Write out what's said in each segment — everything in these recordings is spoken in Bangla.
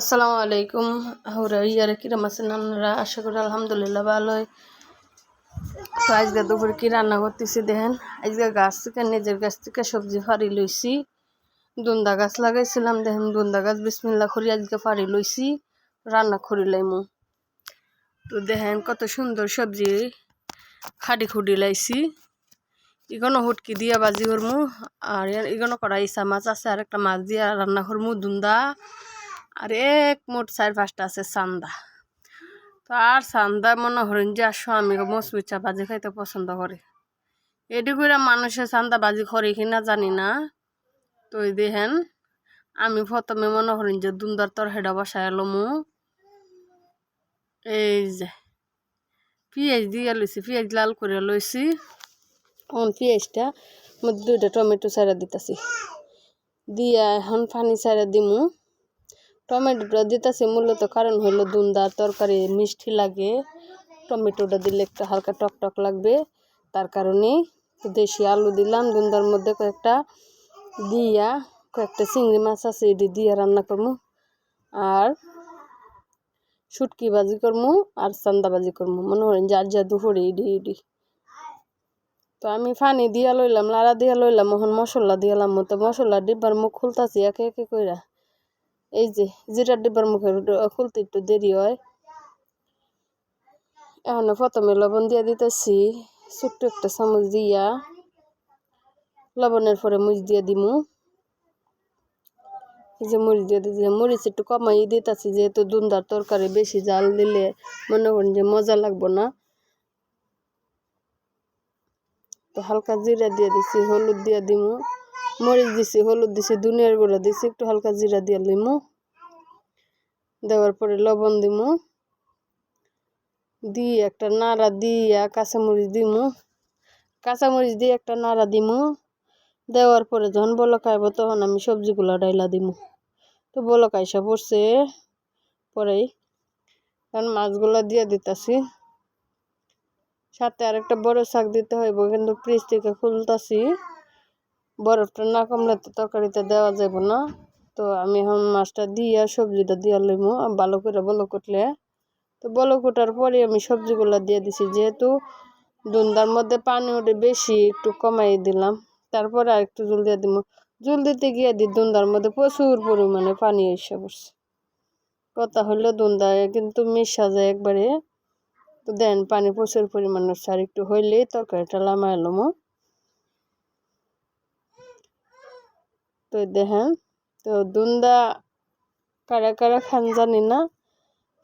আসসালামু আলাইকুম। হাওড়া ইয়ারে কিরম আছেন আপনারা? আশা করি আলহামদুলিল্লাহ ভালোই। তো আজকে দুপুরে কি রান্না করতেছি দেখেন? আজকে গাছ থেকে, নিজের গাছ থেকে সবজি ফাড়ি লইছি। দুন্দা গাছ লাগাইছিলাম দেখেন, দুন্দা গাছ বিসমিল্লা করি আজকে ফাড়ি লইছি, রান্না করি লাইমু। তো দেখেন কত সুন্দর সবজি খাড়ি খুঁড়ি লাইছি। ইগনো হুটকি দিয়া বাজি করমু, আর ইগনো করা ইসা মাছ আছে আর একটা মাছ দিয়া রান্না করমু, দুন্দা। আর এক মোট চার পাঁচটা আছে চান্দা তো আর চান্দা মনে হরেন যে আর স্বামী মসমিচা বাজি খাইতে পছন্দ করে। এটি করে মানুষের চান্দা বাজি করে কিনা জানি না। তো দেখেন, আমি প্রথমে মনে করেন যে দুন্দার তর হেডা বসায় এলমু এই যে, পিঁয়াজ দিয়ে লইছি, পিঁয়াজ লাল করে লইছি। এখন পিঁয়াজটা মধ্যে দুইটা টমেটো সারা দিতেছি। দিয়া এখন পানি সারা দিমু। টমেটোটা দিতেছি, মূলত কারণ হলো দুন্দা তরকারি মিষ্টি লাগে। টমেটোটা দিলে একটা হালকা টক টক লাগবে। তার কারণে দেশি আলু দিলাম, দুন্দার মধ্যে কয়েকটা দিয়া, কয়েকটা চিংড়ি মাছ আছে, এটি দিয়ে রান্না করব। আর শুটকি বাজি করব আর চান্দা বাজি করব। মনে হয় যার যা দুপুরে ইডি ইডি তো আমি ফানি দিয়া লইলাম লাড়া দিয়া লইলাম, এখন মশলা দিয়ালাম তো মশলা ডিব্বার মুখ খুলতাছি, একে একে কইরা। এই যে জিরার ডিব্বার মুখে খুলতে একটু দেরি হয়। এখন প্রথমে লবণ দিয়ে দিতেছি, ছোট্ট একটা চামচ দিয়া। লবণের পরে মুচ দিয়ে দিমু। যে মরিচ দিয়ে দিতে মরিচ একটু কমাই দিতেছি, যেহেতু দুন্দার তরকারি বেশি জাল দিলে মনে করেন যে মজা লাগবো না। তো হালকা জিরা দিয়ে দিছি, হলুদ দিয়ে দিমু। মরিচ দিছি, হলুদ দিছি দুনিয়ার গুঁড়া দিছি, একটু হালকা জিরা দিয়ে দিমু দেওয়ার পরে লবণ দিমু। দিয়ে একটা নাড়া দিয়া কাঁচামরিচ দিমু। কাঁচামরিচ দিয়ে একটা নাড়া দিমু। দেওয়ার পরে যখন বলক আইব তখন আমি সবজিগুলো ডাইলা দিমু। তো বলক আইসা পড়ছে। পরেই কারণ মাছগুলো দিয়ে দিতাছি। সাথে আরেকটা বড় শাক দিতে হইব, কিন্তু ফ্রিজ থেকে খুলতাছি। বরফটা না কমলে তো তরকারিতে দেওয়া যাব না। তো আমি এখন মাছটা দিয়া, সবজিটা দিয়া লইমু, ভালো করে বলো কুটলে তো বলো কুটার পরে আমি সবজিগুলো দিয়ে দিছি, যেহেতু দুন্দার মধ্যে পানি ওঠে বেশি, একটু কমাই দিলাম। তারপরে আর একটু জল দিয়ে দিব জল দিতে গিয়ে দি দুন্দার মধ্যে প্রচুর পরিমাণে পানি এসে পড়ছে। কথা হইল দুন্দায় কিন্তু মিশা যায় একবারে। তো দেন পানি প্রচুর পরিমাণে, আর একটু হইলেই তরকারিটা লামাই তো দেখেন তো দুন্দা কারা কারা খান জানি না।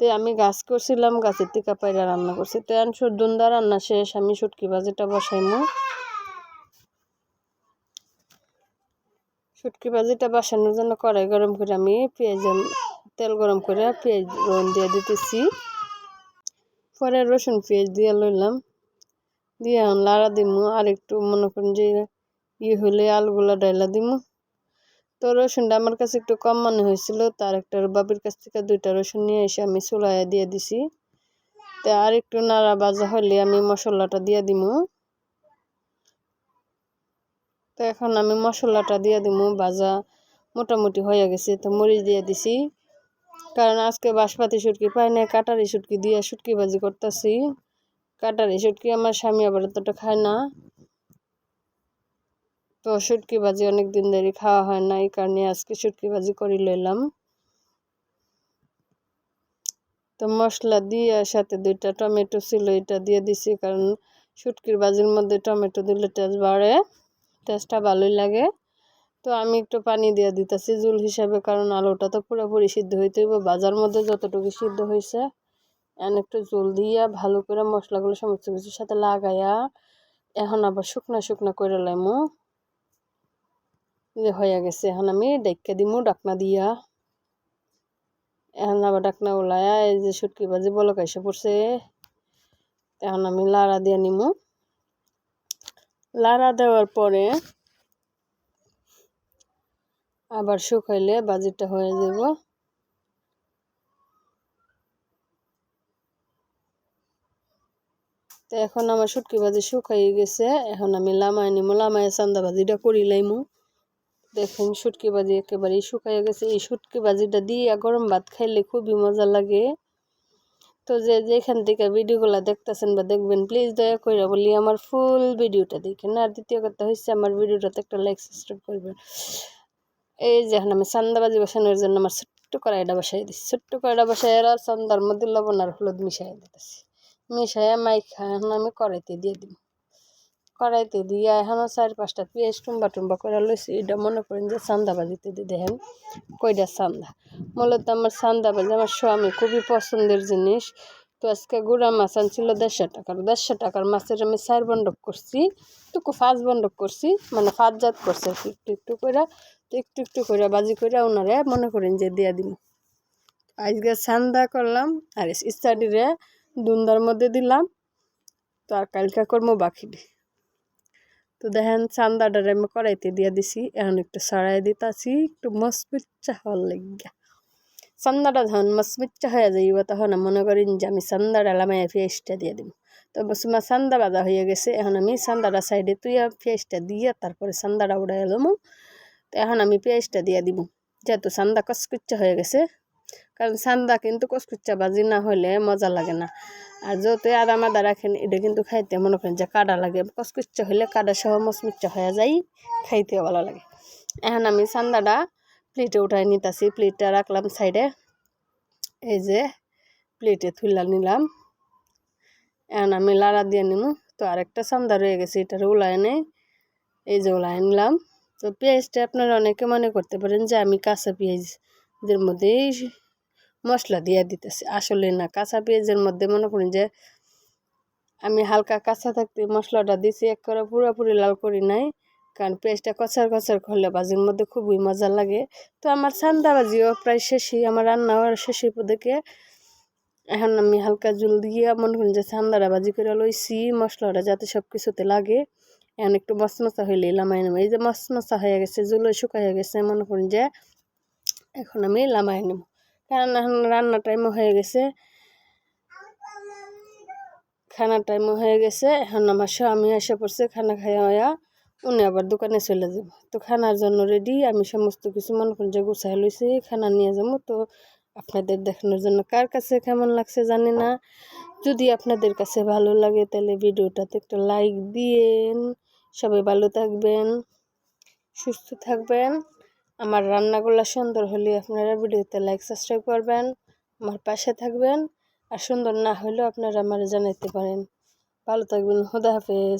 তো আমি গাছ করছিলাম, গাছের টিকা পাইরা রান্না করছি। তো এখন দুন্দা রান্না শেষ, আমি সুটকি বাজিটা বসাইমু। সুটকি বাজিটা বসানোর জন্য কড়াই গরম করে আমি পেঁয়াজ, তেল গরম করে পেঁয়াজ রন দিয়ে দিতেছি। পরে রসুন, পেঁয়াজ দিয়ে লইলাম। দিয়ে লাড়া দিমু। আর একটু মনে করেন যে ইয়ে হলে আলুগুলা ডাইলা দিমু। তো রসুনটা আমার কাছে একটু কম মনে হয়েছিল, তার একটা বাবির কাছ থেকে দুইটা রসুন নিয়ে এসে আমি চুলায় দিয়ে দিছি। তো আর একটু নাড়া বাজা হলে আমি মশলাটা দিয়ে দিমু। তো এখন আমি মশলাটা দিয়ে দিমু, বাজা মোটামুটি হয়ে গেছে, তো মরিচ দিয়ে দিছি। কারণ আজকে বাসপাতি সুটকি পাই না কাটারি সুটকি দিয়ে সুটকি ভাজি করতেছি। কাটারি সুটকি আমার স্বামী আবার এতটা খায় না। তো শুটকি ভাজি অনেক দিন ধরে খাওয়া হয় না, এই কারণে আজকে শুটকি ভাজি করে লইলাম। তো মশলা দিয়ে সাথে দুইটা টমেটো ছিল, এটা দিয়ে দিছি, কারণ শুটকির ভাজির মধ্যে টমেটো দিলে টেস্ট বাড়ে টেস্টটা ভালোই লাগে। তো আমি একটু পানি দিয়ে দিতেছি জুল হিসাবে, কারণ আলুটা তো পুরোপুরি সিদ্ধ হইতে হইব। বাজার মধ্যে যতটুকু সিদ্ধ হয়েছে এন একটু জল দিয়া ভালো করে মশলাগুলো সমস্ত কিছুর সাথে লাগাইয়া, এখন আবার শুকনা শুকনা করে লাইমু। হয়ে গেছে, এখন আমি ডাইকা দিমু, ডাকনা দিয়া। এখন আবার ডাকনা ওলায়া, এই যে সুটকি বাজি বলক এসে পড়ছে। এখন আমি লাড়া দিয়ে নিমু। লাড়া দেওয়ার পরে আবার শুকাইলে বাজিটা হয়ে যাব তো এখন আমার শুটকি বাজি শুকাই গেছে, এখন আমি লামাই নিমু লামাই চান্দা বাজিটা করি লাইমু। দেখেন শুটকি ভাজি একেবারেই শুকাইয়া গেছে। এই শুটকি ভাজিটা দিয়ে গরম ভাত খাইলে খুবই মজা লাগে। তো যে যেখান থেকে ভিডিওগুলো দেখতেছেন বা দেখবেন প্লিজ দয়া করে বলি আমার ফুল ভিডিওটা দেখেন। আর দ্বিতীয় কথা হচ্ছে আমার ভিডিওটাতে একটা লাইক সাবস্ক্রাইব করবেন। এই যে এখন আমি চান্দাবাজি বসানোর জন্য আমার ছোট্ট কড়াইটা বসাই দিচ্ছি ছোট্ট কড়াইটা বসাই আর চান্দার মধ্যে লবণ আর হলুদ মিশাই দিতেছি। মিশাইয়া মাইখা এখন আমি কড়াইতে দিয়ে দিব কড়াইতে দিয়ে এখনও চার পাঁচটা পেঁয়াজ টুম্বা টুম্বা করে লইছি। এটা মনে করেন যে চান্দাবাজিতে দিয়ে দেখেন কয়টা চান্দা। মূলত আমার চান্দাবাজি আমার স্বামী খুবই পছন্দের জিনিস। তো আজকে গুড়া মাছ আনছিল দেড়শো টাকার। দেড়শো টাকার মাছের আমি চার বন্ডক করছি। টুকু পাঁচ বন্ডক করছি মানে পাঁচ জাত করছে একটু একটু করে তো একটু একটু করে বাজি করে ওনারে মনে করেন যে দিয়ে দিব আজকে চান্দা করলাম আর স্টাডিরে দুন্দার মধ্যে দিলাম। তো আর কালকা করব বাকি তো দেখেন চান্দাটার আমি কড়াইতে দিয়ে দিছি, এখন একটু সরাই দিতাছি, একটু মসমিচ্চা হওয়ার লাগিয়া। চান্দাটা যখন মসমিচ্চা হয়ে যাইব, তখন মনে করেন যে আমি চান্দাটা লামাই পেঁয়াজটা দিয়ে দিব তো বসুমা চান্দা বাজা হয়ে গেছে, এখন আমি চান্দাটা সাইডে তুইয়া পেঁয়াজটা দিয়ে তারপরে চান্দাটা উড়াই এলাম তো এখন আমি পেঁয়াজটা দিয়ে দিব যেহেতু চান্দা কচকুচ্চা হয়ে গেছে কারণ চান্দা কিন্তু কচকুচ্চা বাজি না হলে মজা লাগে না। আর যতই আদা মাদা রাখেন, এটা কিন্তু খাইতে মনে করেন যে কাদা লাগে। কচকুচ্চা হলে কাদা সহ মচমুচ্চা হয়ে যায় খাইতে ভালো লাগে। এখন আমি চান্দাটা প্লেটে উঠাই নিতেছি। প্লেটটা রাখলাম সাইডে। এই যে প্লেটে তুলা নিলাম। এখন আমি লাড়া দিয়ে নিব তো আরেকটা চান্দা রয়ে গেছে, এটার উলায় নেই। এই যে উলায় নিলাম। তো পেঁয়াজটা আপনারা অনেকে মনে করতে পারেন যে আমি কাঁচা পেঁয়াজের মধ্যেই মশলা দিয়ে দিতেছি। আসলে না, কাঁচা পেঁয়াজের মধ্যে মনে করেন যে, আমি হালকা কাঁচা থাকতে মশলাটা দিছি, এক করে পুরোপুরি লাল করি নাই, কারণ পেঁয়াজটা কচার কচার করলে বাজির মধ্যে খুবই মজা লাগে। তো আমার সান্দা বাজিও প্রায় শেষই, আমার রান্না হওয়ার শেষের পদেকে। এখন আমি হালকা জল দিয়ে মনে করেন যে সান্দাটা বাজি করে লইছি, মশলাটা যাতে সব কিছুতে লাগে। এখন একটু মশমশা হইলে লামাই নেব। এই যে মশমশা হয়ে গেছে জুলো শুকা হয়ে গেছে, মনে করেন যে, এখন আমি লামাই নেব। কারণ এখন রান্না টাইমও হয়ে গেছে। খানা টাইমও হয়ে গেছে। এখন আমার স্বামী এসে পড়ছে খানা খাইয়া উনি আবার দোকানে চলে যাব। তো খানার জন্য রেডি আমি সমস্ত কিছু মনে করি যে গুছাই লইছি, খানা নিয়ে যাব। তো আপনাদের দেখানোর জন্য কার কাছে কেমন লাগছে জানি না। যদি আপনাদের কাছে ভালো লাগে তাহলে ভিডিওটাতে একটা লাইক দিয়েন। সবাই ভালো থাকবেন, সুস্থ থাকবেন। আমার রান্নাগুলো সুন্দর হলে আপনারা ভিডিওতে লাইক সাবস্ক্রাইব করবেন, আমার পাশে থাকবেন, আর সুন্দর না হলেও আপনারা আমার জানাইতে পারেন। ভালো থাকবেন হুদা হাফেজ।